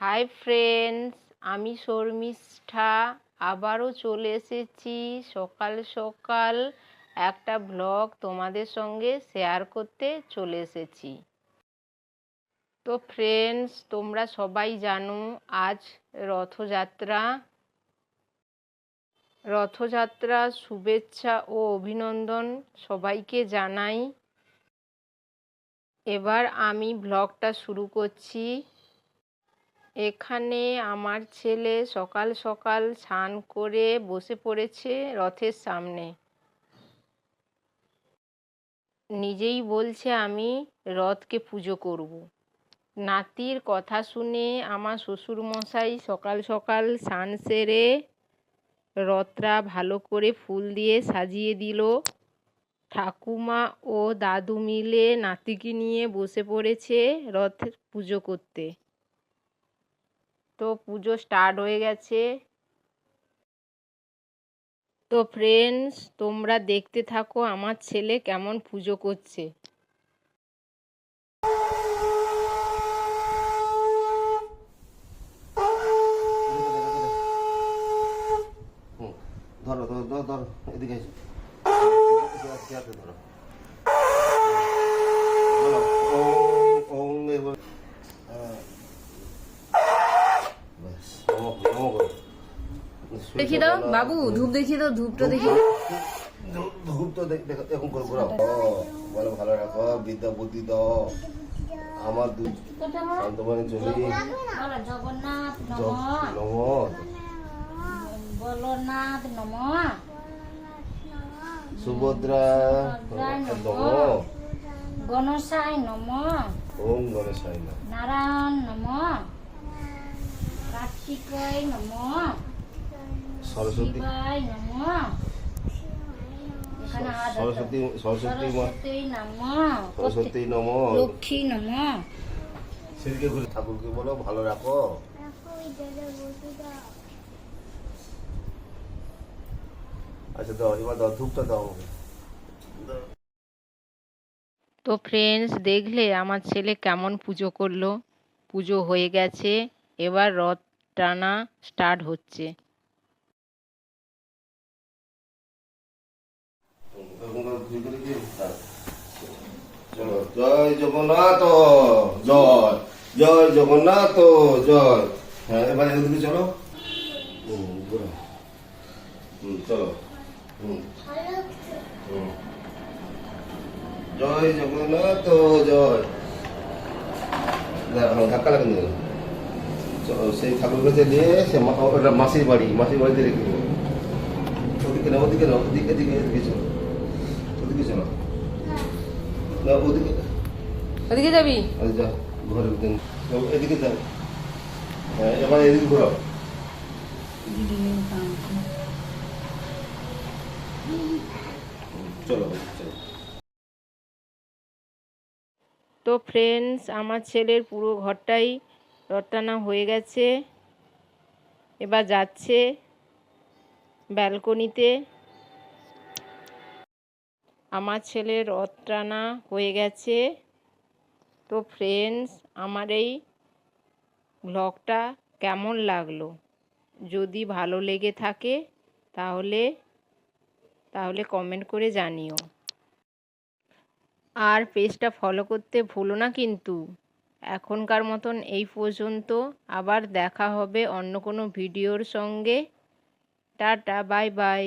Hi friends আমি শর্মিষ্ঠা, আবারও চলে এসেছি সকাল সকাল একটা ব্লগ তোমাদের সঙ্গে শেয়ার করতে চলে এসেছি। তো ফ্রেন্ডস তোমরা সবাই জানো আজ রথযাত্রা। রথযাত্রার শুভেচ্ছা ও অভিনন্দন সবাইকে জানাই। এবার আমি ব্লগটা শুরু করছি। এখানে আমার ছেলে সকাল সকাল স্নান করে বসে পড়েছে রথের সামনে। নিজেই বলছে আমি রথকে পুজো করব। নাতির কথা শুনে আমার শ্বশুরমশাই সকাল সকাল স্নান সেরে রথটা ভালো করে ফুল দিয়ে সাজিয়ে দিল। ঠাকুমা ও দাদু মিলে নাতিকে নিয়ে বসে পড়েছে রথ পুজো করতে। তো পুজো স্টার্ট হয়ে গেছে। তো ফ্রেন্ডস তোমরা দেখতে থাকো আমার ছেলে কেমন পুজো করছে। ধরো ধরো ধরো এদিকে ধরো ওম ওম এবার হ্যাঁ। ব্যাস, নমঃ নমঃ করো। দেখি। দাও বাবু ধূপ দেখি দাও ধূপটা দেখি। ধূপ তো দেখ দেখো এখন করে ঘোরাও বলো ভালো রাখো বিদ্যা বুদ্ধি দাও আমার দু শান্তমানে চলি জগন্নাথ নম। নম। বলনাথ নম। সুভদ্রা নম। ওম গণেশায় নমঃ। নারায়ণ নম। কার্তিকয় নম। সরস্বতী। নম। এখানে হাত আছে। সরস্বতী সরস্বতী সরস্বতী নম। লক্ষ্মী নম। সিঁড়িকে ঘুরে ঠাকুরকে বলো ভালো রাখো। আচ্ছা দাও এবার দাও ধূপটা দাও। তো ফ্রেন্ডস দেখলে আমার ছেলে কেমন পুজো করল? পুজো হয়ে গেছে এবার রথ টানা স্টার্ট হচ্ছে। জয় জগন্নাথ, জয় জয় জগন্নাথ, জয়। হ্যাঁ এবার এদিকে চলো। চলো। জয় জগন্নাথ, জয়। ধাক্কা চলো সেই ঠাকুর কাছে নিয়ে সে ওটা মাসির বাড়ি মাসির বাড়িতে রেখে দেবো ওদিকে না ওদিকে না ওদিকে দিকে এদিকে চলো। ওদিকে চলো। না ওদিকে। ওদিকে যাবি? যা ঘরে দিন এদিকে যাও হ্যাঁ এবার এদিকে ঘোরাও। চলো চলো। তো ফ্রেন্ডস আমার ছেলের পুরো ঘরটাই রটানা হয়ে গেছে। এবার যাচ্ছে ব্যালকনিতে। আমার ছেলের রথ টানা হয়ে গেছে। তো ফ্রেন্ডস আমার এই ব্লগটা কেমন লাগল? যদি ভালো লেগে থাকে, তাহলে তাহলে কমেন্ট করে জানিও। আর পেজটা ফলো করতে ভুলো না কিন্তু। এখনকার মতন এই পর্যন্ত। আবার দেখা হবে অন্য কোনো ভিডিওর সঙ্গে। Tata bye bye.